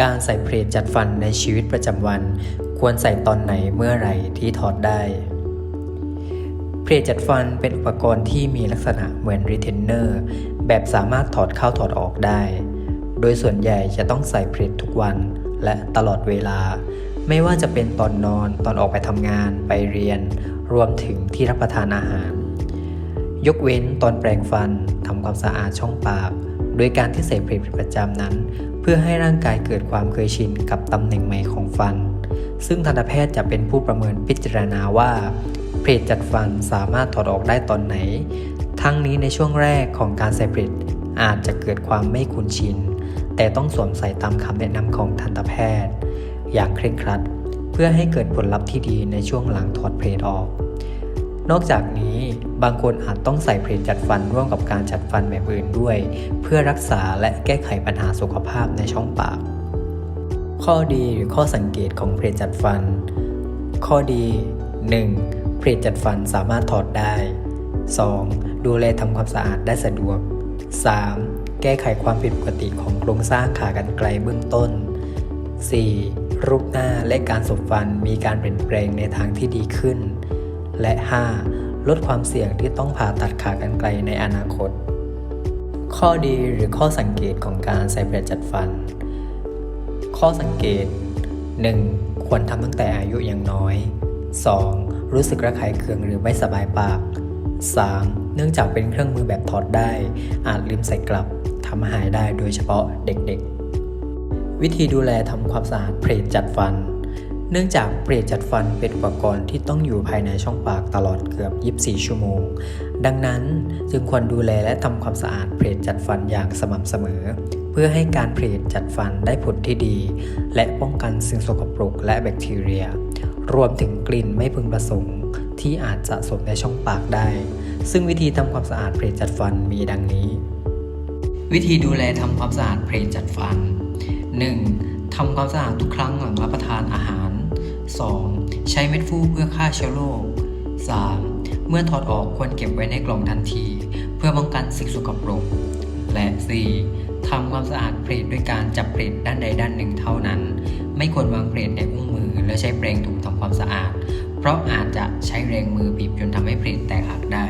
การใส่เพลทจัดฟันในชีวิตประจำวัน ควรใส่ตอนไหนเมื่อไหร่ที่ถอดได้ เพลทจัดฟันเป็นอุปกรณ์ที่มีลักษณะเหมือนรีเทนเนอร์แบบสามารถถอดเข้าถอดออกได้ โดยส่วนใหญ่จะต้องใส่เพลททุกวันและตลอดเวลา ไม่ว่าจะเป็นตอนนอนตอนออกไปทำงานไปเรียน รวมถึงที่รับประทานอาหาร ยกเว้นตอนแปรงฟันทำความสะอาดช่องปาก โดยการที่ใส่เพลทเป็นประจำนั้น เพื่อให้ร่างกายเกิดความเคยชินกับตำแหน่งใหม่ของฟัน ซึ่งทันตแพทย์จะเป็นผู้ประเมินพิจารณาว่า เพลทจัดฟันสามารถถอดออกได้ตอนไหน ทั้งนี้ในช่วงแรกของการใส่เพลทอาจจะเกิดความไม่คุ้นชิน แต่ต้องสวมใส่ตามคำแนะนำของทันตแพทย์ อย่างเคร่งครัด เพื่อให้เกิดผลลัพธ์ที่ดีในช่วงหลังถอดเพลทออก นอกจากนี้ บางคนอาจต้องใส่เพลทจัดฟันร่วมกับการจัดฟันแบบอื่นด้วย เพื่อรักษาและแก้ไขปัญหาสุขภาพในช่องปาก ข้อดีหรือข้อสังเกตของเพลทจัดฟัน ข้อดี 1. เพลทจัดฟันสามารถถอดได้ 2. ดูแลทำความสะอาดได้สะดวก 3. แก้ไขความผิดปกติของโครงสร้างขากรรไกรเบื้องต้น 4. รูปหน้าและการสบฟันมีการเปลี่ยนแปลงในทางที่ดีขึ้น และ 5. ลดความเสี่ยงที่ต้องผ่าตัดขากรรไกรในอนาคต ข้อดีหรือข้อสังเกตของการใส่เพลจัดฟัน ข้อสังเกต 1. ควรทำตั้งแต่อายุยังน้อย 2. รู้สึกระคายเคืองหรือไม่สบายปาก 3. เนื่องจากเป็นเครื่องมือแบบถอดได้ อาจลืมใส่กลับทำหายได้โดยเฉพาะเด็กๆ วิธีดูแลทำความสะอาดเพลทจัดฟัน เนื่องจากเพลทจัดฟันเป็นอุปกรณ์ที่ต้องอยู่ภายในช่องปากตลอดเกือบ 24 ชั่วโมง ดังนั้นจึงควรดูแลและทำความสะอาดเพลทจัดฟันอย่างสม่ำเสมอ เพื่อให้การเพลทจัดฟันได้ผลที่ดี และป้องกันสิ่งสกปรกและแบคทีเรีย รวมถึงกลิ่นไม่พึงประสงค์ ที่อาจสะสมในช่องปากได้ ซึ่งวิธีทำความสะอาดเพลทจัดฟันมีดังนี้ วิธีดูแลทำความสะอาดเพลทจัดฟัน 1. ทำความสะอาดทุกครั้งหลังรับประทานอาหาร 2. ใช้เม็ดฟูเพื่อฆ่าเชื้อโรค 3. เมื่อถอดออกควรเก็บไว้ในกล่องทันที เพื่อป้องกันสิ่งสกปรก และ 4. ทำความสะอาดเพลทด้วยการจับเพลทด้านใดด้านหนึ่งเท่านั้น ไม่ควรวางเพลทในอุ้งมือ และใช้แปรงถูทำความสะอาด เพราะอาจจะใช้แรงมือบีบจนทำให้เพลทแตกหักได้